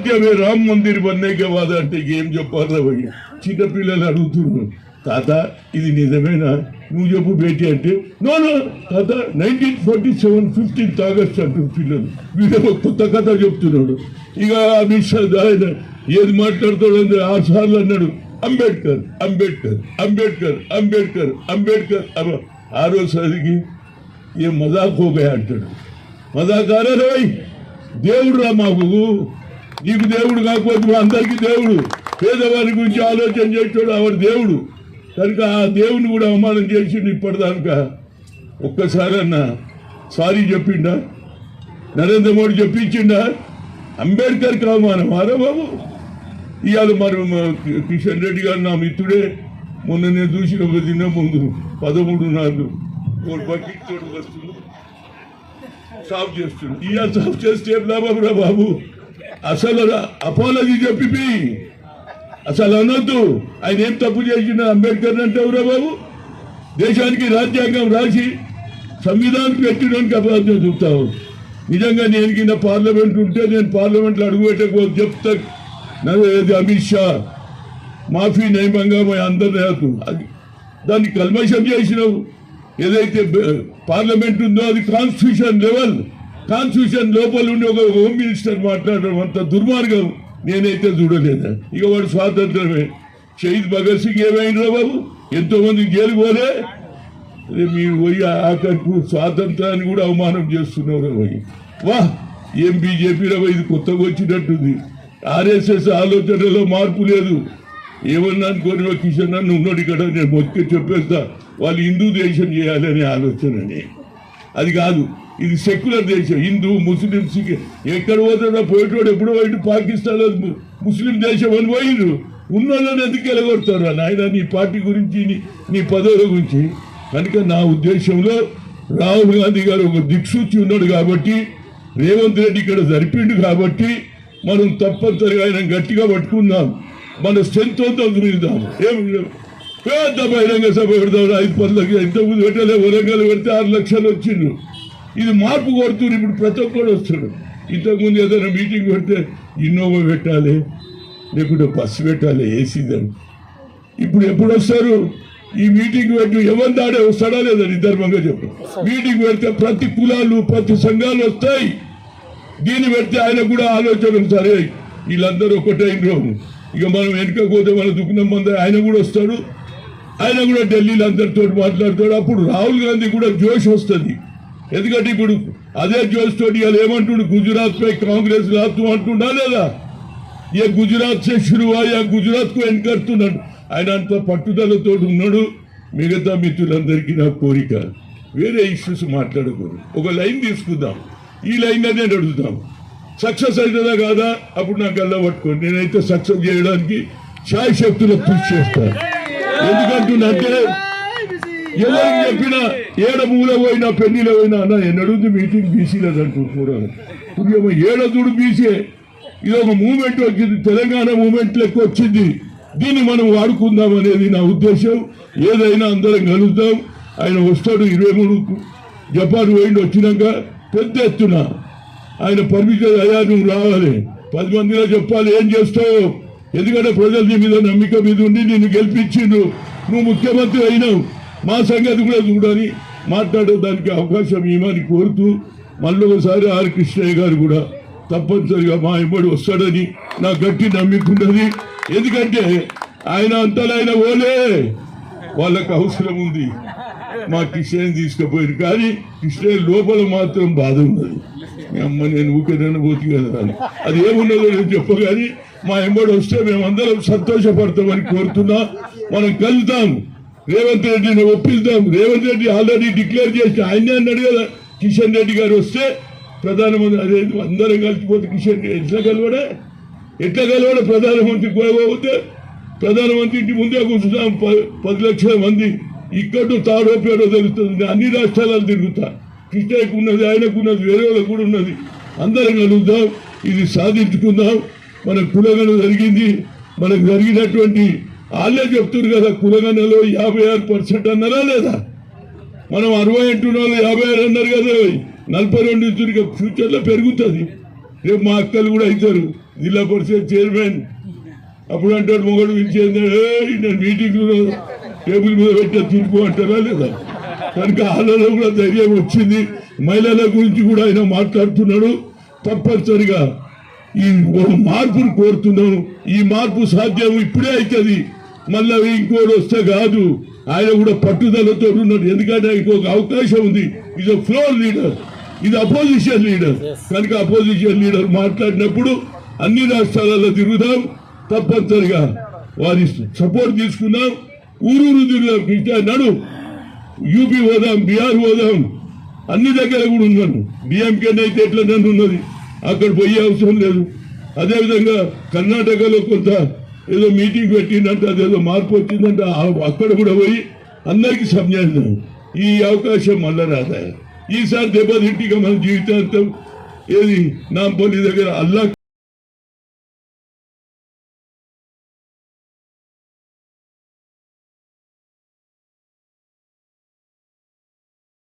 సత్యమే రామ్ మందిర్ బన్నేకే వాద అంటే ఏం చెప్పాలా భయ్య చిన్నపిల్లలు అడుగుతున్నారు. తాత ఇది నిజమేనా? నువ్వు చెప్పు భేటీ అంటే నో తాత nineteen forty seven fifteenth August అంటారు పిల్లలు వీడేమో కొత్త కథ చెప్తున్నాడు. ఇక అమిత్ షా ఆయన ఏది మాట్లాడతాడు అంటే ఆరు సార్లు అన్నాడు. అంబేద్కర్ అంబేద్కర్ అంబేద్కర్ అంబేద్కర్ అంబేద్కర్ ఆరో ఆరోసారికి ఏ మజాక్ హోగా అంటాడు. మజాకారా రాయ్ దేవుడు రా మాకు. నీకు దేవుడు కాకపోతే అందరికీ దేవుడు. పేదవారి గురించి ఆలోచన చేస్తాడు ఆవిడ దేవుడు. కనుక ఆ దేవుని కూడా అవమానం చేసిండు ఇప్పటిదాకా. ఒక్కసారి అన్న సారీ చెప్పిండా? నరేంద్ర మోడీ చెప్పించిండా? అంబేద్కర్కి అవమానం. ఆరా బాబు ఇవాళ మరి మా కిషన్ రెడ్డి గారు నా మిత్రుడే. మొన్న నేను చూసిన ఒక దిన ముందు పదమూడు నాలుగు బకెట్ తోటి వస్తుంది సాఫ్ చేస్తుంది ఇవాళ సాఫ్ చేస్తే ఏం లాభం రా బాబు? అసలు అపోలజీ చెప్పి అసలు అనొద్దు. ఆయన ఏం తప్పు చేసిన అంబేద్కర్ అంటే ఎవరా బాబు? దేశానికి రాజ్యాంగం రాసి సంవిధానం పెట్టడానికి అపరాధం చూస్తావు. నిజంగా నేను కింద పార్లమెంట్ ఉంటే నేను పార్లమెంట్లో అడుగు పెట్టకపోతే చెప్తా. నరేది అమిత్ షా మాఫీ నయమంగా అందరు అందరి అది దాన్ని కల్మషం చేసినావు. ఏదైతే పార్లమెంట్ ఉందో అది కాన్స్టిట్యూషన్ లెవెల్ కాన్స్టిట్యూషన్ లోపల ఉండి ఒక హోమ్ మినిస్టర్ మాట్లాడడం అంత దుర్మార్గం నేనైతే చూడలేదు. ఇక వాడు స్వాతంత్రమే. షహీద్ భగత్ సింగ్ ఏమైనా బాబు? ఎంతో మంది జైలు పోలే? అరే మీరు పోయి ఆఖరికి స్వాతంత్రాన్ని కూడా అవమానం చేస్తున్నారు పోయి వా ఏం బీజేపీలో ఇది కొత్తగా వచ్చినట్టుంది. ఆర్ఎస్ఎస్ ఆలోచనలో మార్పు లేదు. ఏమన్నా అనుకోని కిషన్ నన్ను ఉన్నాడు ఇక్కడ. నేను మొత్తం చెప్పేస్తా. వాళ్ళు హిందూ దేశం చేయాలనే ఆలోచనని. అది కాదు. ఇది సెక్యులర్ దేశం. హిందూ ముస్లిం సిక్ ఎక్కడ పోతాడో పోయేటోడు ఎప్పుడో పోయి పాకిస్తాన్ ముస్లిం దేశం అని పోయిండ్రు ఉన్నోళ్ళని ఎందుకు ఎలగొడతారు నాయన నీ పార్టీ గురించి నీ నీ పదవుల గురించి. కనుక నా ఉద్దేశంలో రాహుల్ గాంధీ గారు ఒక దిక్సూచి ఉన్నాడు కాబట్టి రేవంత్ రెడ్డి ఇక్కడ జరిపిండు కాబట్టి మనం తప్పనిసరిగా ఆయన గట్టిగా పట్టుకుందాం. మన స్ట్రెంత్ తిరుగుదాం ఏం పెద్ద బహిరంగ సభ పెడదాం. ఐదు పది లక్షలు ఇంతకుముందు పెట్టలే? వరంగల్ పెడితే ఆరు లక్షలు వచ్చిండ్రు. ఇది మార్పు కొడుతున్నారు ఇప్పుడు ప్రతి ఒక్కరు వస్తున్నాడు ఇంతకుముందు ఏదైనా మీటింగ్ పెడితే ఇన్నోవా పెట్టాలి లేకుంటే బస్సు పెట్టాలి ఏసీ ఇప్పుడు ఎప్పుడు వస్తారు? ఈ మీటింగ్ పెట్టి ఎవరి దాడే వస్తాడా లేదా? నిధర్మంగా చెప్పు. మీటింగ్ పెడితే ప్రతి కులాలు ప్రతి సంఘాలు వస్తాయి. దీన్ని పెడితే ఆయన కూడా ఆలోచన సరే వీళ్ళందరూ ఒకటైనరు ఇక మనం వెనుకపోతే మన దుఃఖం మంది ఆయన కూడా వస్తాడు. ఆయన కూడా ఢిల్లీలో అందరితో మాట్లాడతాడు. అప్పుడు రాహుల్ గాంధీ కూడా జోష్ వస్తుంది. ఎందుకంటే ఇప్పుడు అదే జోష్ తోటి వాళ్ళు ఏమంటుడు? గుజరాత్ పై కాంగ్రెస్ రాత్తు అంటుండా లేదా? ఏ గుజరాత్ సే షురు ఆ గుజరాత్కు ఎన్కడుతున్నాడు ఆయన అంత పట్టుదలతో ఉన్నాడు. మిగతా మిత్రులందరికీ నా కోరిక వేరే ఇష్యూస్ మాట్లాడకూడదు. ఒక లైన్ తీసుకుందాం. ఈ లైన్ అనే అడుగుదాం సక్సెస్ అవుతుందా కాదా? అప్పుడు నాకు గల్ల పట్టుకోండి. నేనైతే సక్సెస్ చేయడానికి ఛాయ్ శక్తులు కృషి చేస్తాను ఎందుకంటున్నంటే ఎవరికి చెప్పినా ఏడ మూల పోయినా పెళ్ళిలో పోయినా అన్న ఎన్నడుంది మీటింగ్ బీసీలేదు అంటున్నారు పుణ్యమ ఏడ చూడు బీసీ ఇది ఒక మూమెంట్ వచ్చింది తెలంగాణ మూమెంట్ లెక్క వచ్చింది. దీన్ని మనం వాడుకుందాం అనేది నా ఉద్దేశం. ఏదైనా అందరం కలుద్దాం. ఆయన వస్తాడు ఇరవై మూడు జపాన్ పోయిండి వచ్చినాక పెద్ద ఎత్తున. ఆయన పర్మిషన్ అయ్యా నువ్వు రావాలి. పది మందిలో చెప్పాలి ఏం చేస్తావు? ఎందుకంటే ప్రజల మీద నమ్మిక మీద ఉండి నిన్ను గెలిపించిండు. నువ్వు ముఖ్యమంత్రి అయినావు. మా సంగతి కూడా చూడాలి. మాట్లాడడానికి అవకాశం ఇవ్వమని కోరుతూ మళ్ళీ ఒకసారి ఆర్ కృష్ణయ్య గారు కూడా తప్పనిసరిగా మా ఇమ్మడి వస్తాడని నా గట్టి నమ్మికున్నది ఎందుకంటే ఆయన అంతలైన ఓలే. వాళ్ళకు అవసరం ఉంది. మా కిషన్ తీసుకుపోయారు. కానీ కిషన్ లోపల మాత్రం బాధ ఉన్నది. అమ్మ నేను ఊకేదైనా పోతు కదా అది ఏమున్నదో నేను చెప్పగాని మా ఎంబడి వస్తే మేమందరం సంతోషపడతామని కోరుతున్నా. మనం కలుద్దాం. రేవంత్ రెడ్డిని ఒప్పిద్దాం. రేవంత్ రెడ్డి ఆల్రెడీ డిక్లేర్ చేసి ఆయనే అన్నాడు కదా కిషన్ రెడ్డి గారు వస్తే ప్రధానమంత్రి అదే అందరం కలిసిపోతే కిషన్ రెడ్డి ఎట్లా కలవడే? ఎట్లా కలవడే ప్రధానమంత్రి పోతే ప్రధానమంత్రి ఇంటి ముందే కూర్చున్నాం ప- పది లక్షల మంది. ఇక్కడ తాడో పేడో తెలుస్తుంది. అన్ని రాష్ట్రాలలో తిరుగుతా. కృష్ణయ్యకు ఉన్నది ఆయనకు ఉన్నది వేరే వాళ్ళకు కూడా ఉన్నది. అందరం కలుగుతాం ఇది సాధించుకుందాం. మన కులగన జరిగింది. మనకు జరిగినటువంటి వాళ్ళే చెప్తున్నారు కదా కులగనలో యాభై ఆరు పర్సెంట్ అన్నారా లేదా? మనం అరవై అంటున్న వాళ్ళు యాభై ఆరు అన్నారు కదా నలభై రెండు ఇచ్చుడికి ఫ్యూచర్లో పెరుగుతుంది. రేపు మా అక్కలు కూడా అవుతారు. జిల్లా పరిషత్ చైర్మన్. అప్పుడు అంటాడు మొగడు పిలిచేది నేను మీటింగ్ టేబుల్ మీద పెట్టే తీర్పు అంటారా లేదా? కనుక వాళ్ళలో కూడా ధైర్యం వచ్చింది. మహిళల గురించి కూడా ఆయన మాట్లాడుతున్నాడు. తప్పనిసరిగా ఈ ఒక మార్పును కోరుతున్నాం ఈ మార్పు సాధ్యం ఇప్పుడే అవుతుంది మళ్ళీ ఇంకోటి వస్తే కాదు. ఆయన కూడా పట్టుదలతో ఉన్నాడు. ఎందుకంటే ఆయనకు ఒక అవకాశం ఉంది. ఇది ఫ్లోర్ లీడర్ ఇది అపోజిషన్ లీడర్ కనుక అపోజిషన్ లీడర్ మాట్లాడినప్పుడు అన్ని రాష్ట్రాలలో తిరుగుదాం. తప్పనిసరిగా వారి సపోర్ట్ తీసుకున్నాం ఊరూరు తిరుగుదాం. కృష్ణ నడు. యూపీ పోదాం బీహార్ పోదాం. అన్ని దగ్గర కూడా ఉన్నాను. డిఎంకే అయితే ఎట్లా నన్ను ఉన్నది? అక్కడ పోయే అవసరం లేదు. అదేవిధంగా కర్ణాటకలో కొంత ఏదో మీటింగ్ పెట్టిందంట అదేదో మార్పు వచ్చిందంట అక్కడ కూడా పోయి అందరికీ సంజాయిద్దాం ఈ అవకాశం మళ్ళా రాదా? ఈసారి దెబ్బతింటిగా మన జీవితాంతం ఏది? నాంపల్లి దగ్గర అల్లా